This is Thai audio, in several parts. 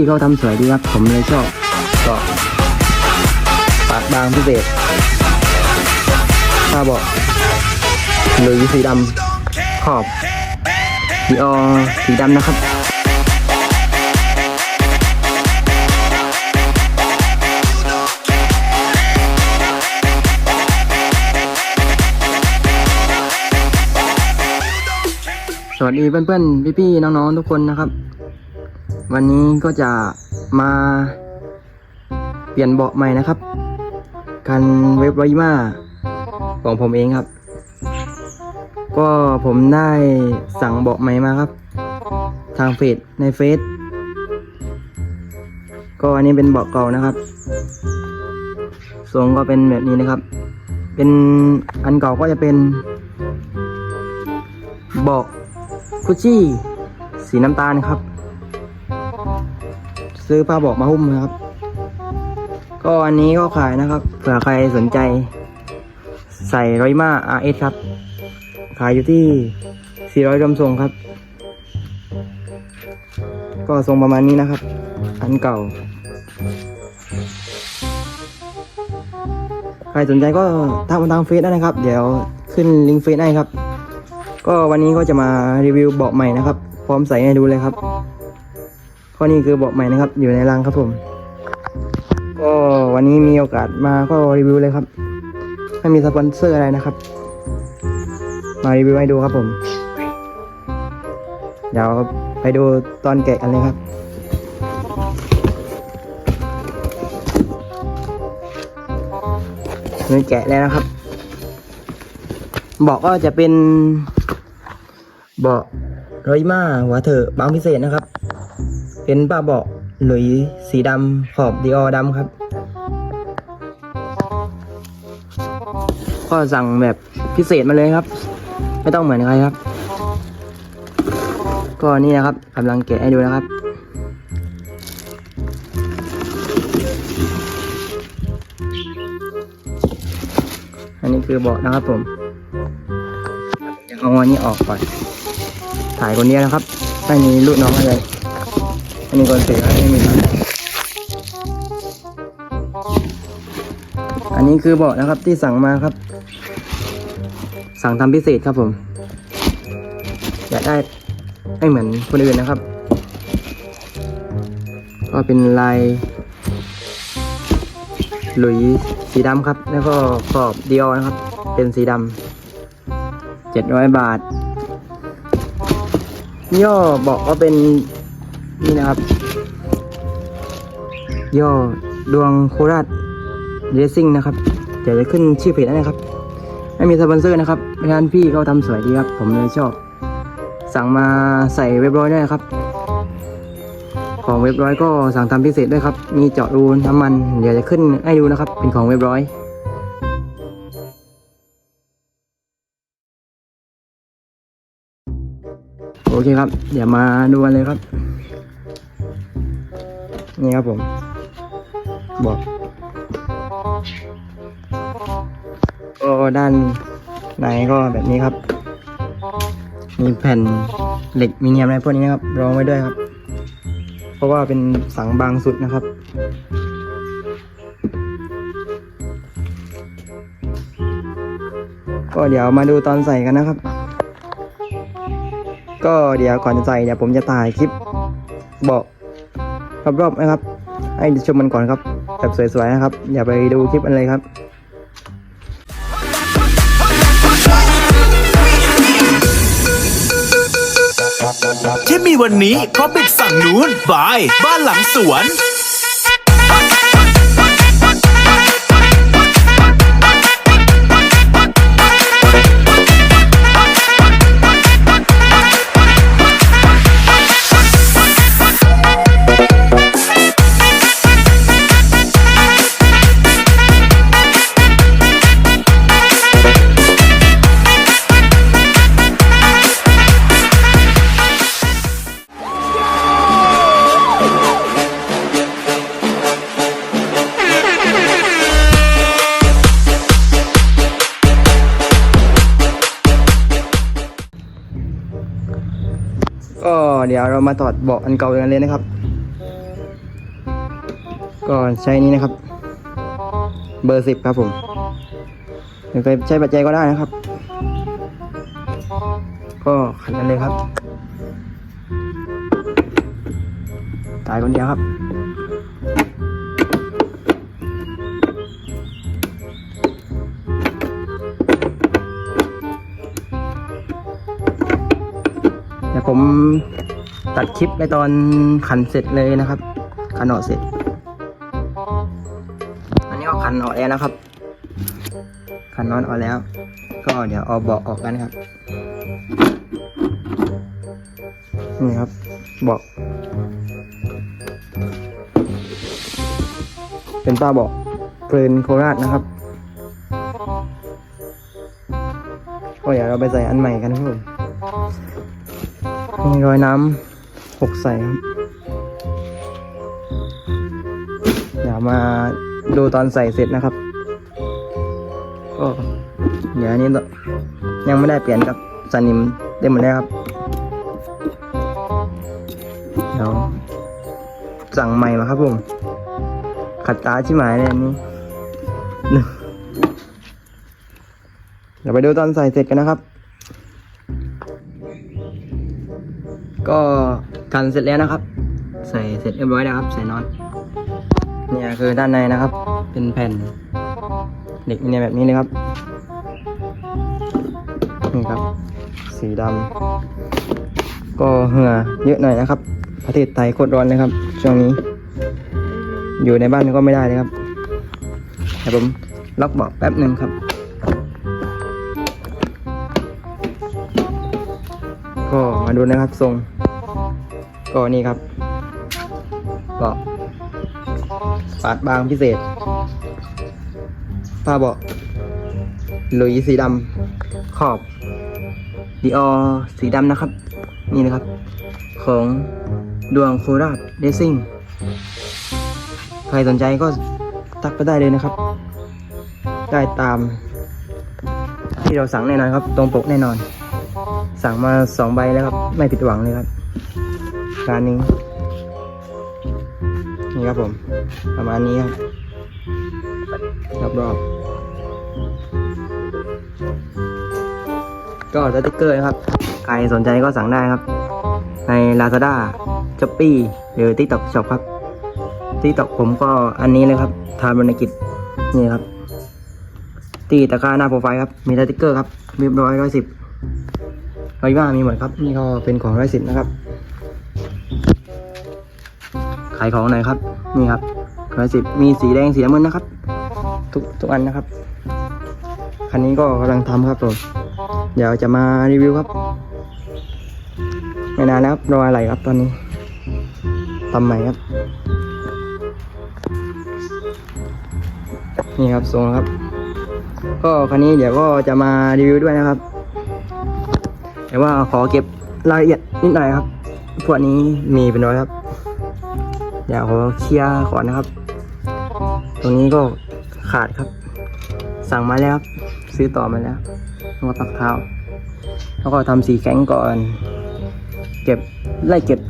ที่เขาทำสวยดีครับ ผมเลยชอบก็ปากบางพิเศษถ้าบอกหรือสีดำขอบดีออสีดำนะครับสวัสดีเพื่อนๆ พี่ๆ น้องๆ ทุกคนนะครับ วันนี้ก็จะมาเปลี่ยนเบาะใหม่นะครับคันเว็บไวมาของผมเองครับ ก็ผมได้สั่งเบาะใหม่มาครับ ทางเฟซในเฟซก็อันนี้เป็นเบาะเก่านะครับทรงก็เป็นแบบนี้นะครับ เป็นอันเก่าก็จะเป็นเบาะกุชชี่สีน้ำตาลครับ ซื้อผ้าบอกมาหุ้มนะครับ ก็อันนี้ก็ขายนะครับ เผื่อใครสนใจ ใส่ร้อยมา RS ครับ ขายอยู่ที่ 400รวมส่งครับ ก็ทรงประมาณนี้นะครับ อันเก่า ใครสนใจก็ทักมาทางเฟซได้นะครับ เดี๋ยวขึ้นลิงก์เฟซให้ครับ ก็วันนี้ก็จะมารีวิวเบาะใหม่นะครับ พร้อมใส่ให้ดูเลยครับ ข้อนี้คือเบาะใหม่นะครับ อยู่ในรังครับผม ก็วันนี้มีโอกาสมาก็รีวิวเลยครับ ไม่มีสปอนเซอร์อะไรนะครับ มารีวิวให้ดูครับผม เดี๋ยวไปดูตอนแกะกันเลยครับนี่แกะแล้วนะครับ เบาะก็จะเป็นเบาะรอยมาหัวเถอะบางพิเศษนะครับ เป็นป้าเบาะหลุยสีดำขอบดีออดำครับ ก็สั่งแบบพิเศษมาเลยครับ ไม่ต้องเหมือนใครครับ ก็นี่นะครับกำลังแกะให้ดูนะครับอันนี้คือเบาะนะครับผมจะเอาอันนี้ออกก่อนถ่ายคนเดียวนะครับไม่มีลูกน้องอะไร อันนี้คนเสียไม่มีครับอันนี้คือเบาะนะครับที่สั่งมาครับ สั่งทำพิเศษครับผม อยากได้ไม่เหมือนคนอื่นนะครับ ก็เป็นลายหลุยสีดำครับ แล้วก็ขอบเดีออนะครับ เป็นสีดำเจ็ดร้อยบาทย่อบอกว่าเป็น นี่นะครับย่อดวงโคราชเรซิ่งนะครับเดี๋ยวจะขึ้นชื่อเพจนะครับ ไม่มีสปอนเซอร์นะครับร้านพี่เขาทำสวยดีครับ ผมเลยชอบ สั่งมาใส่เว็บร้อยด้วยนะครับ ของเว็บร้อยก็สั่งทำพิเศษด้วยครับ มีเจาะรูน้ำมัน เดี๋ยวจะขึ้นให้ดูนะครับ เป็นของเว็บร้อยโอเคครับ เดี๋ยวมาดูกันเลยครับ นี่ครับผม บอกก็ด้านในก็แบบนี้ครับ มีแผ่นเหล็กมีเนียมอะไรพวกนี้นะครับ รองไว้ด้วยครับ เพราะว่าเป็นสังบางสุดนะครับก็เดี๋ยวมาดูตอนใส่กันนะครับ ก็เดี๋ยวก่อนจะใส่เดี๋ยวผมจะถ่ายคลิป รอบๆนะครับ ให้ชมมันก่อนครับแบบสวยๆนะครับ อย่าไปดูคลิปอะไรครับที่มีวันนี้เพราะบิ๊กสั่งนู้นบาย บ้านหลังสวน เดี๋ยวเรามาถอดเบาะอันเก่ากันเลยนะครับ ก็ใช้นี้นะครับ เบอร์สิบครับผมหรือเคยใช้ปัจจัยก็ได้นะครับ ก็ขันกันเลยครับ ตายคนเดียวครับเดี๋ยวผม ตัดคลิปในตอนขันเสร็จเลยนะครับขันออกเสร็จ อันนี้ก็ขันออกแล้วนะครับ ขันนอนออกแล้ว ก็เดี๋ยวเอาเบาะออกกันครับนี่ครับเบาะเป็นป้าเบาะเพลินโคราชนะครับก็เดี๋ยวเราไปใส่อันใหม่กันครับผมมีรอยน้ำ หกใส่ครับ เดี๋ยวมาดูตอนใส่เสร็จนะครับก็เดี๋ยวนี้ยังไม่ได้เปลี่ยนกับสนิมเต็มหมดแล้วครับ เดี๋ยวสั่งใหม่มาครับผมขัดตาชิหมายเลยนนี้เดี๋ยวไปดูตอนใส่เสร็จกันนะครับ ก็ กันเสร็จแล้วนะครับ ใส่เสร็จเรียบร้อยแล้วครับ ใส่นอตเนี่ยคือด้านในนะครับ เป็นแผ่นเหล็กเนี่ยแบบนี้เลยครับนี่ครับ สีดำก็เหงื่อเยอะหน่อยนะครับ ประเทศไทยโคตรร้อนเลยครับ ช่วงนี้ อยู่ในบ้านก็ไม่ได้เลยครับเดี๋ยวผมล็อกเบาะแป๊บหนึ่งครับ ก็มาดูนะครับทรง ก็นี่ครับเบาะปาดบางพิเศษ ผ้าเบาะหลุยสีดำขอบดีออสีดำนะครับ นี่นะครับ ของดวงโคราชเดซิ่งใครสนใจก็ทักไปได้เลยนะครับ ได้ตาม ที่เราสั่งแน่นอนครับ ตรงปกแน่นอน สั่งมาสองใบแล้วครับ ไม่ผิดหวังเลยครับ ร้านนี้นี่ครับผม ประมาณนี้ครับรอบๆก็สติ๊กเกอร์นะครับ ใครสนใจก็สั่งได้ครับ ใน Lazada s h o p e e หรือ TikTok Shop ครับ TikTok ผมก็อันนี้เลยครับ ทานบรรกิจนี่ครับ ตีตะกร้าหน้าโปรไฟล์ครับ มีสติ๊กเกอร์ครับเรียบร้อยร้อยสิบร้อยว่ามีหมดครับ นี่ก็เป็นของร้อยสิบนะครับ ขายของหน่อยครับ นี่ครับร้อยสิบมีสีแดงสีน้ำเงินนะครับ ทุกทุกอันนะครับ คันนี้ก็กำลังทำครับผมเดี๋ยวจะมารีวิวครับ ไม่นานแล้วครับรออะไรครับตอนนี้ทำใหม่ครับ นี่ครับทรงครับ ก็คันนี้เดี๋ยวก็จะมารีวิวด้วยนะครับ แต่ว่าขอเก็บรายละเอียดนิดหน่อยครับพวกนี้มีเป็นร้อยครับ เดี๋ยวขอเคลียร์ก่อนนะครับ ตรงนี้ก็ขาดครับ สั่งมาแล้วครับ ซื้อต่อมาแล้วงอปักเท้า แล้วก็ทำสีแข็งก่อน เก็บไล่เก็บ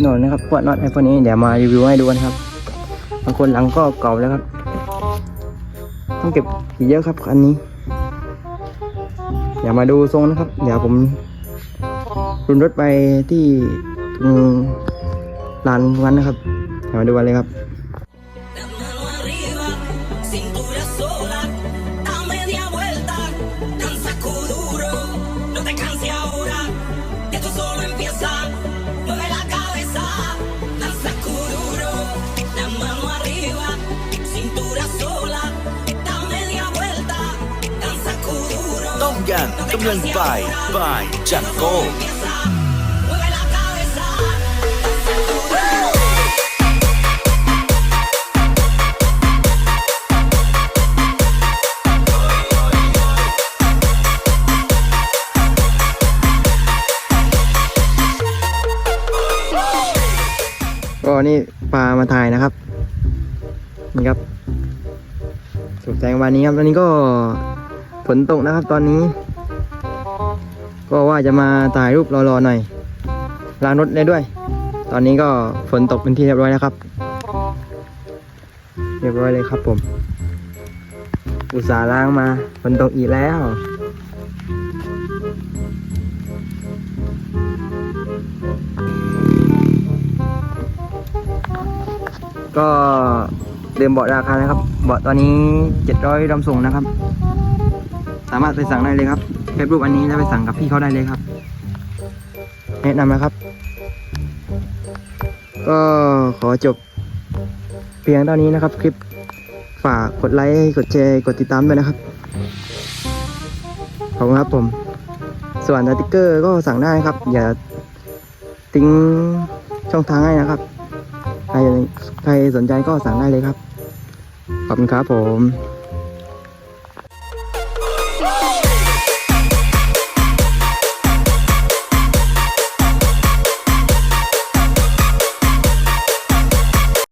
โน่นนะครับพวกน็อตไอ้พวกนี้เดี๋ยวมารีวิวให้ดูนะครับบางคนหลังก็เก่าแล้วครับ ต้องเก็บอีกเยอะครับอันนี้อย่ามาดูทรงนะครับ เดี๋ยวผมรุนรถไปที่รงลานวันนะครับ มาดูกันเลยครับต้องการกำลังไปไปจากโก ก็นี่ปลามาถ่ายนะครับนี่ครับสุดแสงวันนี้ครับตอนนี้ก็ฝนตกนะครับ ตอนนี้ ก็ว่าจะมาถ่ายรูปรอๆหน่อยล้างรถได้ด้วย ตอนนี้ก็ฝนตกเป็นที่เรียบร้อยแล้วครับ เรียบร้อยเลยครับผม อุตส่าห์ล้างมาฝนตกอีกแล้ว ก็เดิมเบาะราคานะครับ เบาะตอนนี้ 700รำส่งนะครับ สามารถไปสั่งได้เลยครับแคปรูปอันนี้แล้วไปสั่งกับพี่เขาได้เลยครับ แนะนำนะครับ ก็ขอจบเพียงเท่านี้นะครับ คลิปฝากกดไลค์ กดแชร์ กดติดตามด้วยนะครับ ขอบคุณครับผม ส่วนสติ๊กเกอร์ก็สั่งได้ครับ อย่าทิ้งช่องทางให้นะครับ ใครใครสนใจก็สั่งได้เลยครับ ขอบคุณครับผม